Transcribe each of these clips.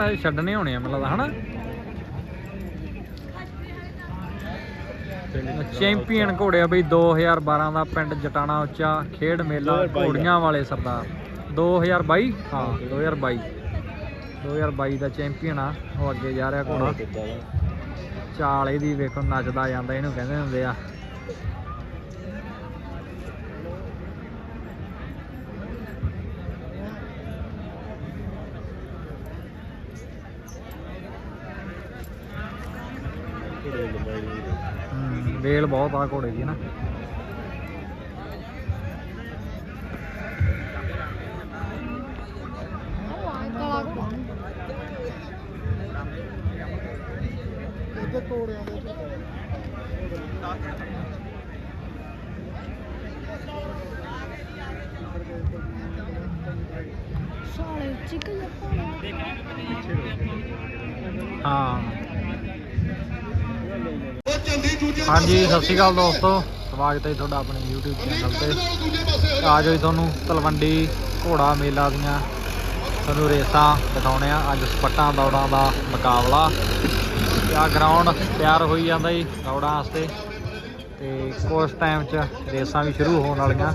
ਤਾਂ ਹਜੇ ਛੱਡਣੇ ਹੋਣੇ ਆ ਲੱਗਦਾ ਹਨਾ? ਚੈਂਪੀਅਨ ਘੋੜੇ ਆ ਬਈ 2012 ਦਾ ਪਿੰਡ ਜਟਾਣਾ ਉੱਚਾ ਖੇਡ ਮੇਲਾ 2022 ਦਾ। ਘੋੜੀਆਂ ਵਾਲੇ ਸਰਦਾਰ। 2022 ਹਾਂ 2022 2022 ਦਾ ਚੈਂਪੀਅਨ ਆ ਉਹ ਅੱਗੇ ਜਾ ਰਿਹਾ ਘੋੜਾ। ਚਾਲ ਇਹਦੀ ਵੇਖੋ ਨੱਚਦਾ ਜਾਂਦਾ ਇਹਨੂੰ ਕਹਿੰਦੇ ਹੁੰਦੇ ਆ। ਹਮ, ਵੇਲ ਬਹੁਤ ਆ ਘੋੜੇ ਦੀ ਨਾ। ਘੋੜਾ ਇਹਦੇ ਕੋੜਿਆਂ ਦੇ ਸਾਲੇ ਚਿੱਕ ਜਾ ਹਾਂ। ਹਾਂਜੀ ਸਤਿ ਸ਼੍ਰੀ ਅਕਾਲ ਦੋਸਤੋ। ਸਵਾਗਤ ਹੈ ਤੁਹਾਡਾ ਆਪਣੇ YouTube ਚੈਨਲ ਤੇ। ਆ ਜਾਓ ਜੀ ਤੁਹਾਨੂੰ ਤਲਵੰਡੀ ਘੋੜਾ ਮੇਲਾ ਦੀਆਂ ਤੁਹਾਨੂੰ ਰੇਸਾਂ ਦਿਖਾਉਣੇ ਆ। ਅੱਜ ਸਪੱਟਾਂ ਦੌੜਾਂ ਦਾ ਮੁਕਾਬਲਾ। ਤੇ ਆ ਗਰਾਊਂਡ ਤਿਆਰ ਹੋਈ ਜਾਂਦਾ ਜੀ ਦੌੜਾਂ ਵਾਸਤੇ। ਤੇ ਕੁਝ ਟਾਈਮ 'ਚ ਰੇਸਾਂ ਵੀ ਸ਼ੁਰੂ ਹੋਣ ਵਾਲੀਆਂ।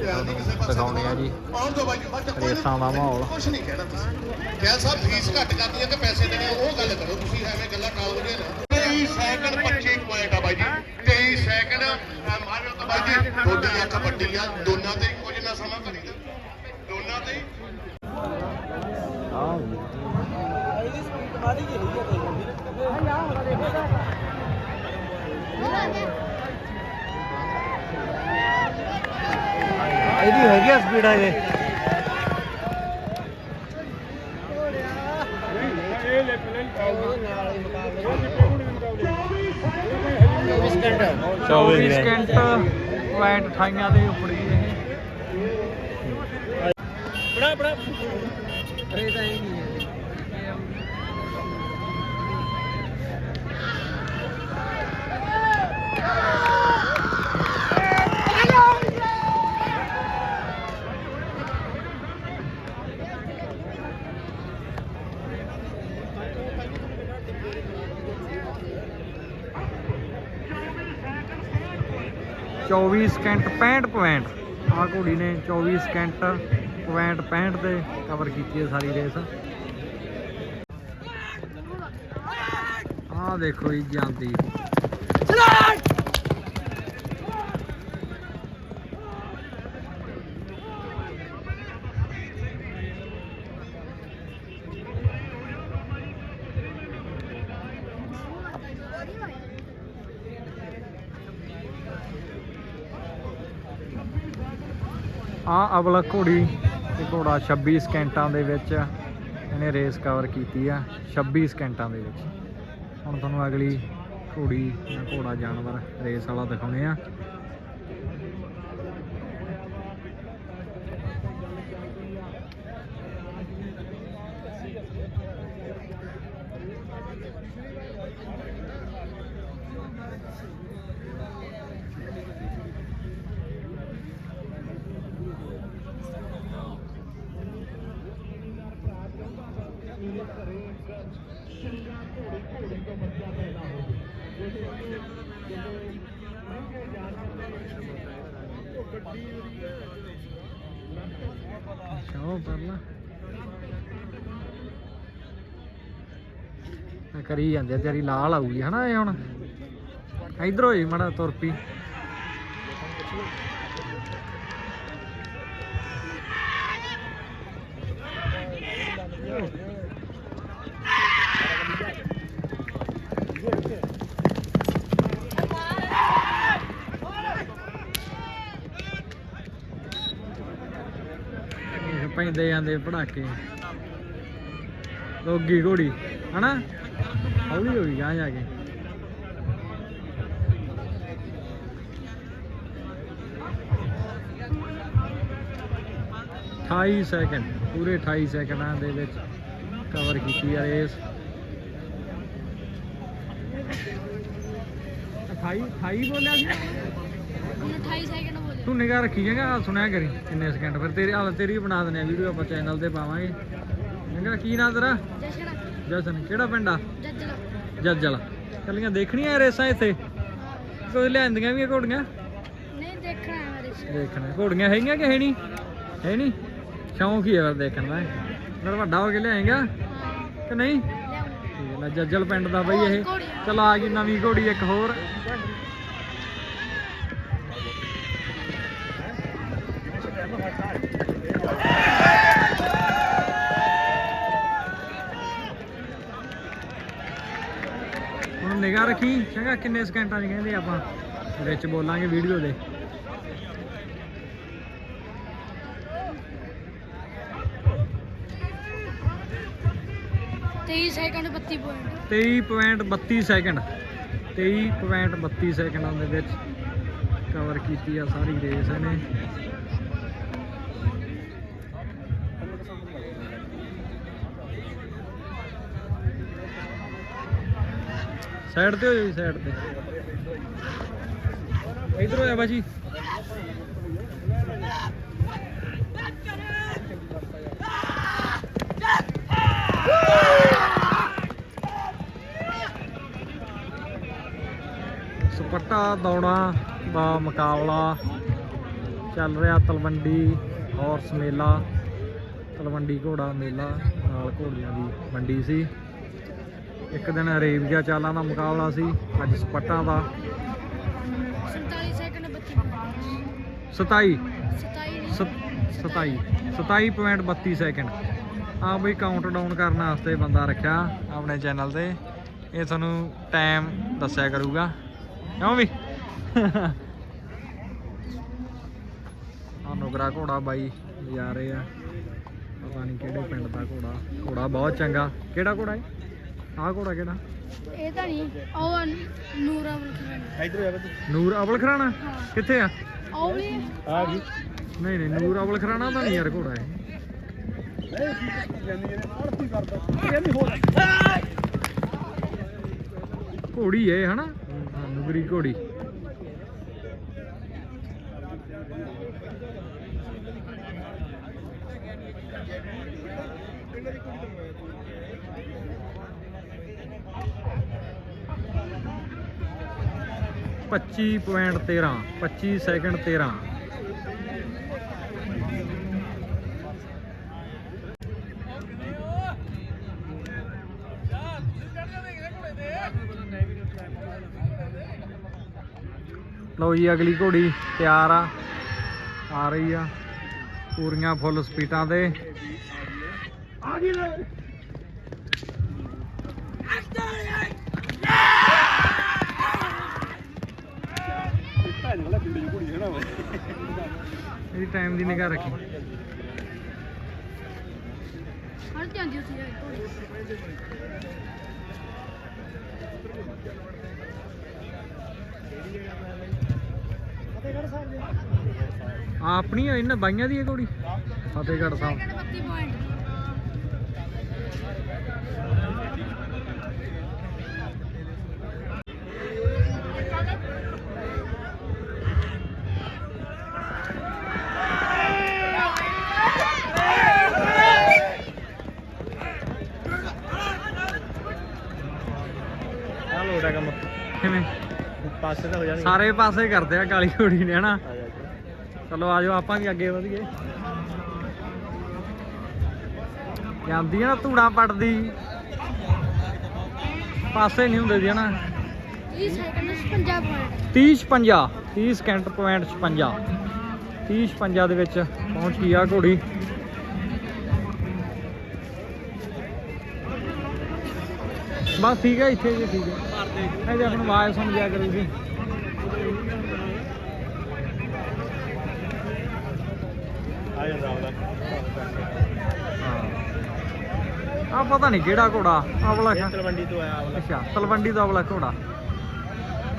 ਦਿਖਾਉਣੇ ਆ ਜੀ ਰੇਸਾਂ ਦਾ ਮਾਹੌਲ। ਕੁਝ ਨਹੀਂ ਕਹਿਣਾ ਤੁਸੀਂ। ਕਿਹਾ ਸਾਹਿਬ ਫੀਸ ਘੱਟ ਕਰਦੀ ਹੈ ਕਿ ਪੈਸੇ ਦੇਣੇ ਉਹ ਗੱਲ ਕਰੋ। ਤੁਸੀਂ ਐਵੇਂ ਗੱਲਾਂ ਟਾਲਦੇ ਨਾ 23 ਸੈਕਿੰਡ 25 ਪੁਆਇੰਟ ਆ ਬਾਈ ਜੀ। 23 ਸੈਕਿੰਡ ਮਾਰਿਓ ਤਾਂ ਬਾਈ ਜੀ ਤੁਹਾਡੀ ਅੱਖ ਵੱਡੀ ਆ। ਦੋਨਾਂ ਤੇ ਇੱਕੋ ਜਿੰਨਾ ਸਮਾਂ ਕਰੀਦਾ ਦੋਨਾਂ ਤੇ। ਹਾਂ ਇਹਦੀ ਸਪੀਡ ਮਾਰੀ ਗਈ ਹੈ ਤੇ ਹਾਂ ਹੋ ਦੇਖੋ ਇਹਦੀ ਹੈਗੀ ਆ ਸਪੀਡ ਆ ਜੇ 24 ਸਕਿੰਟ ਪੁਆਇੰਟ 28 ਦੇ ਉੱਪਰ ਗਈ ਬੜਾ ਬੜਾ ਅਰੇ ਤਾਂ 24 ਸਕਿੰਟ 65 ਪੁਆਇੰਟ ਆ ਘੋੜੀ ਨੇ 24 ਸਕਿੰਟ ਪੁਆਇੰਟ 65 ਤੇ ਕਵਰ ਕੀਤੀ ਹੈ ਸਾਰੀ ਰੇਸ ਆ ਦੇਖੋ ਜੀ ਜਾਂਦੀ ਆ ਅਵਲਾ ਘੋੜੀ ਤੇ ਘੋੜਾ 26 ਸਕਿੰਟਾਂ ਦੇ ਵਿੱਚ ਇਹਨੇ ਰੇਸ ਕਵਰ ਕੀਤੀ ਆ 26 ਸਕਿੰਟਾਂ ਦੇ ਵਿੱਚ। ਹੁਣ ਤੁਹਾਨੂੰ ਅਗਲੀ ਘੋੜੀ ਜਾਂ ਘੋੜਾ ਜਾਨਵਰ ਰੇਸ ਵਾਲਾ ਦਿਖਾਉਣੇ ਆ। ਸ਼ਾਹ ਪਰਲਾ ਆ ਕਰੀ ਜਾਂਦੇ ਆ, ਤੇਰੀ ਲਾਲ ਆਊਗੀ ਹਨਾ ਇਹ ਹੁਣ? ਇਧਰੋਂ ਹੀ ਮੜਾ ਤੁਰ ਪੀ ਇਹ ਜਾਂਦੇ ਪੜਾਕੇ। ਲੋਗੀ ਘੋੜੀ, ਹਨਾ? ਹੌਲੀ ਹੋ ਗਈ ਜਾ ਕੇ। ਅਠਾਈ ਸੈਕਿੰਡ ਪੂਰੇ 28 ਸੈਕਿੰਡਾਂ ਦੇ ਵਿੱਚ ਕਵਰ ਕੀਤੀ ਆ ਰੇਸ। 28 28 ਬੋਲਿਆ ਸੀ? 28 ਸੈਕਿੰਡ ਤੂੰ ਨਿਗਾਹ ਰੱਖੀ ਜਾਏਗਾ ਸੁਣਿਆ ਕਰੀ ਕਿੰਨੇ ਸਕਿੰਟ ਫਿਰ ਤੇਰੀ ਹਾਲ ਤੇਰੀ ਬਣਾ ਦਨੇ ਆ ਵੀਡੀਓ ਆਪਾਂ ਚੈਨਲ ਤੇ ਪਾਵਾਂਗੇ। ਚੰਗਾ ਕੀ ਨਾਂ ਤੇਰਾ? ਜਸ਼ਨ। ਜਸਨ ਕਿਹੜਾ ਪਿੰਡ ਆ? ਜੱਜਲਾ। ਜੱਜਲ। ਕੱਲੀਆਂ ਦੇਖਣੀਆਂ ਰੇਸਾਂ ਇੱਥੇ? ਕੋਈ ਲਿਆਂਦੀਆਂ ਵੀ ਘੋੜੀਆਂ? ਨਹੀਂ ਦੇਖਣਾ ਹੈ ਮੇਰੇ ਦੇਖਣਾ। ਘੋੜੀਆਂ ਹੈਗੀਆਂ ਕਿ ਹੈ ਨਹੀਂ? ਹੈ ਨਹੀਂ? ਸ਼ੌਂਕ ਹੀ ਹੈ ਫਿਰ ਦੇਖਣ ਦਾ। ਫਿਰ ਵੱਡਾ ਹੋ ਕੇ ਲਿਆਏਗਾ? ਕਿ ਨਹੀਂ? ਲੈ ਜੱਜਲ ਪਿੰਡ ਦਾ ਬਈ ਇਹ। ਚਲ ਆ ਗਈ ਨਵੀਂ ਘੋੜੀ ਇੱਕ ਹੋਰ ਹੁਣ ਨਿਗਾਹ ਰੱਖੀ ਚੰਗਾ ਕਿੰਨੇ ਸਕਿੰਟਾਂ 'ਚ ਕਹਿੰਦੇ ਆਪਾਂ। ਵਿੱਚ ਬੋਲਾਂਗੇ ਵੀਡੀਓ ਦੇ। ਸੈਕਿੰਡ 32 ਪੁਆਇੰਟ 23.32 ਸੈਕਿੰਡ 23.32 ਸੈਕਿੰਡਾਂ ਦੇ ਵਿੱਚ ਕਵਰ ਕੀਤੀ ਆ ਸਾਰੀ ਰੇਸ ਇਹਨੇ। ਸਾਈਡ ਤੇ ਹੋ ਜੀ, ਸਾਈਡ ਤੇ। ਇਧਰ ਹੋ ਜਾ ਬਾਜੀ। ਸਪੱਟਾ ਦੌੜਾਂ ਦਾ ਮੁਕਾਬਲਾ ਚੱਲ ਰਿਹਾ, ਤਲਵੰਡੀ ਹਾਰਸ ਮੇਲਾ, ਤਲਵੰਡੀ ਘੋੜਾ ਮੇਲਾ, ਨਾਲ ਘੋੜੀਆਂ ਦੀ ਮੰਡੀ ਸੀ। ਇੱਕ ਦਿਨ ਅਰੇਬੀਆ ਚਾਲਾਂ ਦਾ ਮੁਕਾਬਲਾ ਸੀ ਅੱਜ ਸਪੱਟਾਂ ਦਾ। 47 ਸੈਕਿੰਡ 32 ਪੁਆਇੰਟ 27 27 27 27.32 ਸੈਕਿੰਡ ਆ ਬਈ ਕਾਊਂਟ ਡਾਊਨ ਕਰਨ ਵਾਸਤੇ ਬੰਦਾ ਰੱਖਿਆ ਆਪਣੇ ਚੈਨਲ ਤੇ। ਇਹ ਤੁਹਾਨੂੰ ਟਾਈਮ ਦੱਸਿਆ ਕਰੂਗਾ। ਕਿਉਂ ਵੀ? ਆ ਨੁਗਰਾ ਘੋੜਾ ਬਾਈ ਜਾ ਰਹੇ। ਆ ਪਤਾ ਨਹੀਂ ਕਿਹੜੇ ਪਿੰਡ ਦਾ ਘੋੜਾ। ਘੋੜਾ ਬਹੁਤ ਚੰਗਾ। ਕਿਹੜਾ ਘੋੜਾ ਹੈ ਆਹ ਘੋੜਾ ਕਿਹੜਾ? ਇਹ ਤਾਂ ਨਹੀਂ ਉਹ ਆ ਨੂਰਾ ਬਲਖਣ ਇਧਰ ਜਾ ਨੂਰ ਅਵਲ ਖਰਾਣਾ ਕਿੱਥੇ ਆ? ਉਹ ਵੀ ਆ ਗਈ। ਨਹੀਂ ਨਹੀਂ ਨੂਰ ਅਵਲ ਖਰਾਣਾ ਤਾਂ ਨਹੀਂ ਯਾਰ ਘੋੜਾ ਹੈ ਘੋੜੀ ਹੈ ਹਨਾ? ਹਾਂ ਨੁਗਰੀ ਘੋੜੀ। 13 25 ਸੈਕਿੰਡ 13 ਲਓ ਜੀ, ਅਗਲੀ ਘੋੜੀ ਤਿਆਰ ਆ ਆ ਰਹੀ ਆ। ਪੂਰੀਆਂ ਫੁੱਲ ਸਪੀਡਾਂ ਤੇ। ਆ ਗਈ ਇਹਦੀ ਟਾਈਮ ਦੀ ਨਿਗਾਹ ਰੱਖੀ। ਹਰ ਜਾਂਦੀ ਉੱਥੇ ਜਾ ਕੇ। ਘੋੜੀ। ਆ ਆਪਣੀ ਆ ਇਹਨਾਂ ਬਾਈਆਂ ਦੀ ਇਹ ਘੋੜੀ? ਫਤਿਹਗੜ੍ਹ ਸਾਹਿਬ। ਸੈਕਿੰਡ 32 ਪੁਆਇੰਟ ਆ ਲੋੜਾ ਕੰਮ ਕਿਵੇਂ ਪਾਸੇ ਤਾਂ ਹੋ ਜਾਣਗੇ। ਸਾਰੇ ਪਾਸੇ ਕਰਦੇ ਆ ਕਾਲੀ ਘੋੜੀ ਨੇ ਹਨਾ? ਚਲੋ ਆਜੋ ਆਪਾਂ ਵੀ ਅੱਗੇ ਵਧੀਏ। ਜਾਂਦੀ ਆ ਨਾ ਧੂੜਾ ਪੜਦੀ ਪਾਸੇ ਨਹੀਂ ਹੁੰਦੇ ਦੀ ਹਨਾ? 30 ਸੈਕਿੰਡ 56 ਪੁਆਇੰਟ 30 56 30 ਸਕਿੰਟ ਪੁਆਇੰਟ 56 30 56 ਦੇ ਵਿੱਚ ਪਹੁੰਚ ਗਈ ਆ ਘੋੜੀ। ਬਸ ਠੀਕ ਹੈ ਇੱਥੇ ਜੀ ਠੀਕ ਹੈ ਇਹ ਆਵਾਜ਼ ਸੁਣ ਆ ਜਾਂਦਾ ਉਹਦਾ ਆ ਪਤਾ ਨਹੀਂ ਕਿਹੜਾ ਘੋੜਾ ਆਵਲਾ ਤਲਵੰਡੀ ਤੋਂ ਆਇਆ ਵਾਲਾ ਅੱਛਾ ਤਲਵੰਡੀ ਦਾ ਆਵਲਾ ਘੋੜਾ।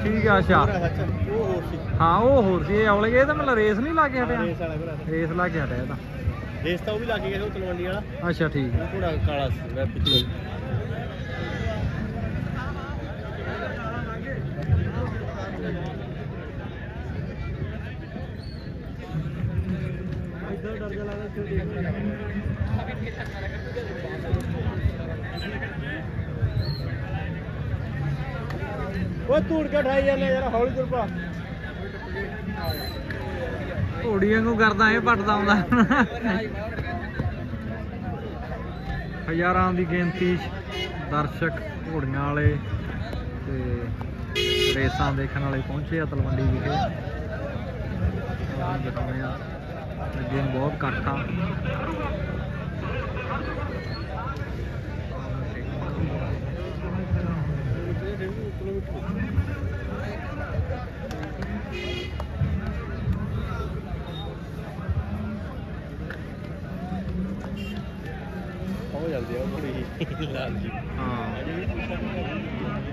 ਠੀਕ ਆ ਅੱਛਾ। ਪੂਰਾ ਸੱਚ ਉਹ ਹੋਰ ਸੀ। ਹਾਂ ਉਹ ਹੋਰ ਸੀ ਇਹ ਆਵਲੇ ਇਹ ਤਾਂ ਮਤਲਬ ਰੇਸ ਨਹੀਂ ਲਾ ਕੇ ਹਟਿਆ? ਰੇਸ ਵਾਲਾ ਰੇਸ ਲਾ ਕੇ ਹਟਿਆ ਇਹ ਤਾਂ। ਰੇਸ ਤਾਂ ਉਹ ਵੀ ਲੱਗ ਗਿਆ ਸੀ ਉਹ ਤਲਵੰਡੀ ਵਾਲਾ। ਅੱਛਾ ਠੀਕ ਥੋੜਾ ਕਾਲਾ ਸੀ ਮੈਂ ਪਿੱਛੇ। ਉਹ ਧੂੜ ਕੇ ਠਾਈ ਜਾਂਦਾ ਯਾਰ, ਹੌਲੀ ਤੁਰ ਘੋੜੀਆਂ ਨੂੰ ਕਰਦਾ ਇਹ ਪੱਟਦਾ ਹੁੰਦਾ ਹਜ਼ਾਰਾਂ ਦੀ ਗਿਣਤੀ ਦਰਸ਼ਕ ਘੋੜੀਆਂ ਵਾਲੇ ਤੇ ਰੇਸਾਂ ਦੇਖਣ ਵਾਲੇ ਪਹੁੰਚੇ ਆ ਤਲਵੰਡੀ ਵਿਖੇ। ਅੱਗੇ ਨੂੰ ਬਹੁਤ ਇਕੱਠ ਆ ਹੋ ਜਾਂਦੀ ਆ ਥੋੜੀ ਲਾਲ ਜੀ ਹਾਂ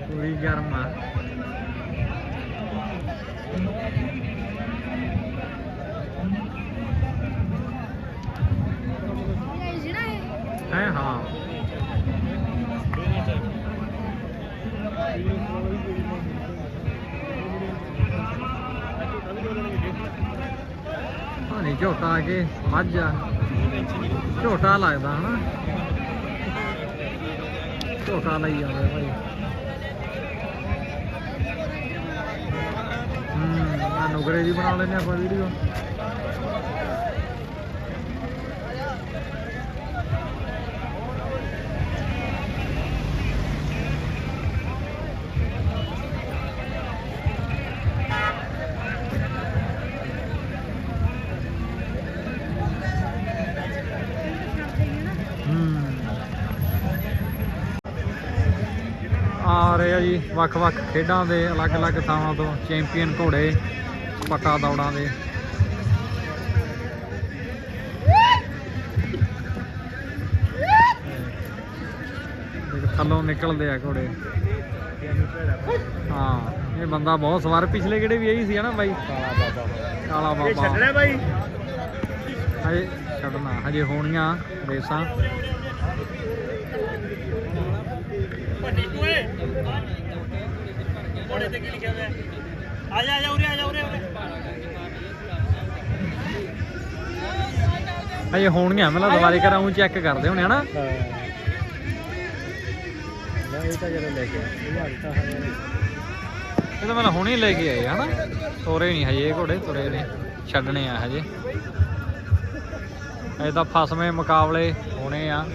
ਪੂਰੀ ਗਰਮ ਆ ਇਹ ਜਿਹੜਾ ਇਹ ਹੈ, ਹਾਂ। ਨਹੀਂ ਝੋਟਾ ਕੇ ਮੱਝ ਆ। ਝੋਟਾ ਲੱਗਦਾ ਹਨਾ। ਝੋਟਾ ਲਈ ਜਾਂਦਾ ਭਾਈ। ਹੂੰ ਆ ਨੁਗਰੇ ਦੀ ਬਣਾ ਲੈਨੇ ਆਪਾਂ ਵੀਡੀਓ ਹੂੰ ਆ ਰਹੇ ਆ ਜੀ ਵੱਖ-ਵੱਖ ਖੇਡਾਂ ਦੇ ਅਲੱਗ-ਅਲੱਗ ਥਾਵਾਂ ਤੋਂ ਚੈਂਪੀਅਨ ਘੋੜੇ ਪੱਕਾ ਦੌੜਾਂ ਦੇ। ਥੱਲੋਂ ਨਿਕਲਦੇ ਆ ਘੋੜੇ। ਹਾਂ ਇਹ ਬੰਦਾ ਬਹੁਤ ਸਵਾਰ ਪਿਛਲੇ ਕਿਹੜੇ ਵੀ ਇਹੀ ਸੀ ਹਨਾ ਬਾਈ? ਕਾਲਾ ਬਾਬਾ। ਇਹ ਛੱਡਣਾ ਬਾਈ। ਹਜੇ ਛੱਡਣਾ ਹਜੇ ਹੋਣੀਆਂ ਰੇਸਾਂ। ਕੋੜੇ ਤੇ ਕੀ ਲਿਖਿਆ ਹੋਇਆ? ਆ ਜਾ ਆ ਜਾ ਉਰੇ ਆ ਜਾ ਉਰੇ ਉਰੇ। ਹਜੇ ਹੋਣਗੀਆਂ ਮੈਂ ਦੁਬਾਰੇ ਕਰਾਂ ਚੈੱਕ ਕਰਦੇ ਹੋਣੇ ਹਨਾ? ਹਾਂ। ਨਾ ਇਹ ਤਾਂ ਜਦੋਂ ਲੈ ਕੇ ਇਹ ਤਾਂ ਹੁਣੇ ਲੈ ਕੇ ਆਏ ਹਨਾ? ਤੋਰੇ ਨਹੀਂ ਹਜੇ ਇਹ ਘੋੜੇ ਤੁਰੇ ਨੇ ਛੱਡਣੇ ਆ ਹਜੇ। ਇਹ ਤਾਂ ਫਸਵੇਂ ਮੁਕਾਬਲੇ ਹੋਣੇ ਆ।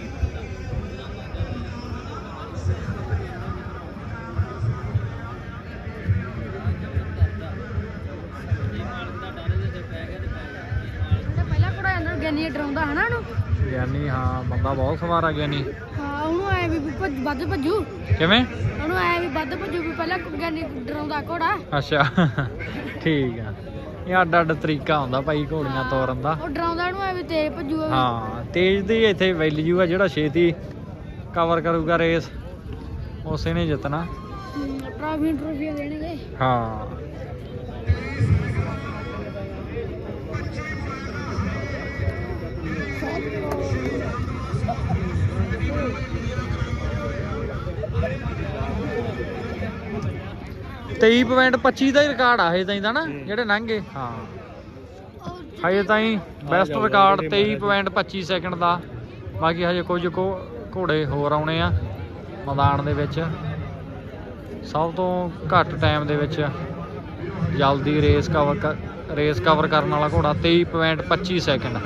ਗਿਆਨੀ ਹਾਂ ਬੰਦਾ ਬਹੁਤ ਸਵਾਰ ਆ ਗਿਆਨੀ ਹਾਂ ਉਹਨੂੰ ਐ ਵੀ ਭੱਜ- ਵੱਧ ਭੱਜੂ। ਕਿਵੇਂ? ਉਹਨੂੰ ਐ ਵੀ ਵੱਧ ਭੱਜੂ ਵੀ ਪਹਿਲਾਂ ਗਿਆਨੀ ਡਰਾਉਂਦਾ ਘੋੜਾ। ਅੱਛਾ ਠੀਕ ਆ। ਇਹ ਅੱਡ ਅੱਡ ਤਰੀਕਾ ਹੁੰਦਾ ਭਾਈ ਘੋੜੀਆਂ ਤੋਰਨ ਦਾ। ਉਹ ਡਰਾਉਂਦਾ ਉਹਨੂੰ ਐ ਵੀ ਤੇਜ਼ ਭੱਜੂ। ਹਾਂ ਤੇਜ਼ ਦੀ ਇੱਥੇ ਵੈਲਿਊ ਆ ਜਿਹੜਾ ਛੇਤੀ ਕਵਰ ਕਰੂਗਾ ਰੇਸ ਉਸੇ ਨੇ ਜਿੱਤਣਾ। ਟਰਾਫੀਆਂ ਟਰੋਫੀਆਂ ਦੇਣਗੇ। ਹਾਂ। ਤੇਈ ਪੁਆਇੰਟ 25 ਦਾ ਹੀ ਰਿਕਾਰਡ ਆ ਇਹ ਤਾਂ ਇਹਦਾ ਨਾ ਜਿਹੜੇ ਲੰਘੇ। ਹਾਂ। ਹਜੇ ਤਾਈਂ ਬੈਸਟ ਰਿਕਾਰਡ 23.25 ਸੈਕਿੰਡ ਦਾ। ਬਾਕੀ ਹਜੇ ਕੁਝ ਕੁ ਘੋੜੇ ਹੋਰ ਆਉਣੇ ਆ ਮੈਦਾਨ ਦੇ ਵਿੱਚ। ਸਭ ਤੋਂ ਘੱਟ ਟਾਈਮ ਦੇ ਵਿੱਚ ਜਲਦੀ ਰੇਸ ਕਵਰ ਰੇਸ ਕਵਰ ਕਰਨ ਵਾਲਾ ਘੋੜਾ 23.25 ਸੈਕਿੰਡ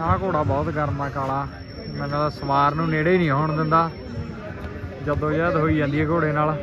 ਆਹ ਘੋੜਾ ਬਹੁਤ ਗਰਮ ਆ ਕਾਲਾ। ਮੈਨੂੰ ਲੱਗਦਾ ਸਵਾਰ ਨੂੰ ਨੇੜੇ ਹੀ ਨਹੀਂ ਹੋਣ ਦਿੰਦਾ। ਜਦੋਂ ਜਦ ਹੋਈ ਜਾਂਦੀ ਹੈ ਘੋੜੇ ਨਾਲ।